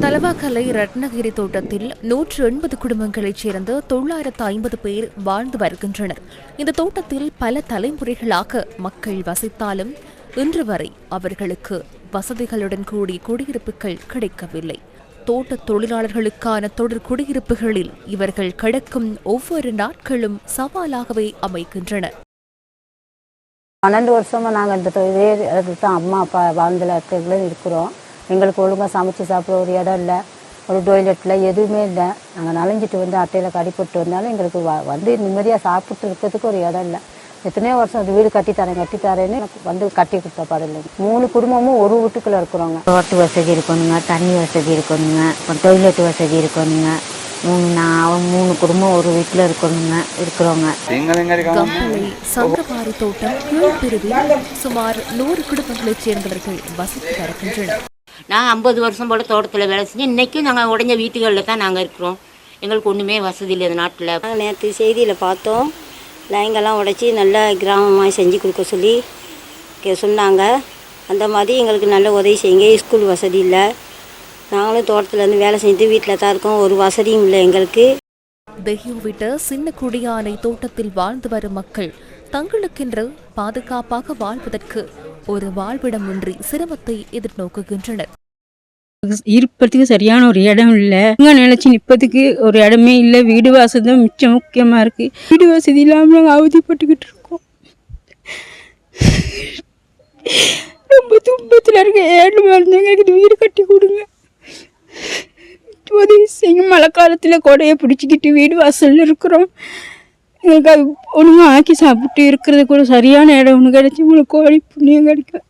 தலவாக்கலை ரத்னகிரி தோட்டத்தில் நூற்று எண்பது குடும்பங்களைச் சேர்ந்த தொள்ளாயிரத்து ஐம்பது பேர் வாழ்ந்து வருகின்றனர். இந்த தோட்டத்தில் பல தலைமுறைகளாக மக்கள் வசித்தாலும் இன்று வரை அவர்களுக்கு வசதிகளுடன் கூடிய குடியிருப்புகள் கிடைக்கவில்லை. தோட்டத் தொழிலாளர்களுக்கான தொடர் குடியிருப்புகளில் இவர்கள் கிடக்கும் ஒவ்வொரு நாட்களும் சவாலாகவே அமைகின்றன. பன்னெண்டு வருஷமாக நாங்கள் இந்த தொ- இதே தான் அம்மா அப்பா வாழ்ந்த இருக்கிறோம். எங்களுக்கு ஒழுங்காக சமைச்சு சாப்பிட ஒரு இடம் இல்லை ஒரு டொய்லெட்டில் எதுவுமே இல்லை. நாங்கள் நனைஞ்சிட்டு வந்து அட்டையில் கடிப்பட்டு வந்தாலும் எங்களுக்கு வ வந்து நிம்மதியாக சாப்பிட்டு இருக்கிறதுக்கு ஒரு இடம் இல்லை. எத்தனையோ வருஷம் அது வீடு கட்டித்தரேன் கட்டித்தரேன்னு எனக்கு வந்து கட்டி கொடுத்த பாடல மூணு குடும்பமும் ஒரு வீட்டுக்குள்ளே இருக்கிறோங்க ரோட்டு வசதி இருக்கணுங்க தண்ணி வசதி இருக்கணுங்க அப்புறம் டொய்லெட் வசதி இருக்கணுங்க. மூணு நான் மூணு குடும்பம் ஒரு வீட்டில் இருக்கணுங்க இருக்கிறோங்க சங்கவாரி தோட்டம் கீழ்பிரிவில் சுமார் நூறு குடும்பங்களைச் சேர்ந்தவர்கள் வசித்து வருகின்றனர். நான் ஐம்பது வருஷம் போல் தோட்டத்தில் வேலை செஞ்சு இன்றைக்கும் நாங்கள் உடஞ்ச வீட்டுகளில் தான் நாங்கள் இருக்கிறோம். எங்களுக்கு ஒன்றுமே வசதி இல்லை இந்த நாட்டில். நாங்கள் நேற்று செய்தியில் பார்த்தோம். லைங்கெல்லாம் உடைச்சி நல்ல கிராமமாக செஞ்சு கொடுக்க சொல்லி கே- சொன்னாங்க. அந்த மாதிரி எங்களுக்கு நல்ல உதவி செய்யுங்க. ஸ்கூல் வசதி இல்லை. நாங்களும் தோட்டத்தில் இருந்து வேலை செஞ்சுட்டு வீட்டில் தான் இருக்கோம். ஒரு வசதியும் இல்லை எங்களுக்கு. தெஹியோவிட்ட சின்ன குடியானை தோட்டத்தில் வாழ்ந்து வரும் மக்கள் தங்களுக்கென்று பாதுகாப்பாக வாழ்வதற்கு ஒரு வாழ்விடமின்றி சிரமத்தை எதிர்நோக்குகின்றனர். இருப்பதுக்கு சரியான ஒரு இடம் இல்லை. இங்கே நினைச்சு நிற்பதுக்கு ஒரு இடமே இல்லை. வீடு வாசல் தான் மிச்சம் முக்கியமாக இருக்குது வீடு வசதி இல்லாமல் நாங்கள் அவதிப்பட்டுக்கிட்டு இருக்கோம். ரொம்ப துன்பத்தில் இருக்க. ஏழு மருந்து எங்களுக்கு வீடு கட்டி கொடுங்க. உதவி செய்யும் மழை காலத்தில் கொடையை பிடிச்சிக்கிட்டு வீடு வாசலில் இருக்கிறோம். எங்களுக்கு அது ஆக்கி சாப்பிட்டு இருக்கிறது கூட சரியான இடம் ஒன்று கிடைச்சி உங்களுக்கு கோழி புண்ணியம் கிடைக்கும்.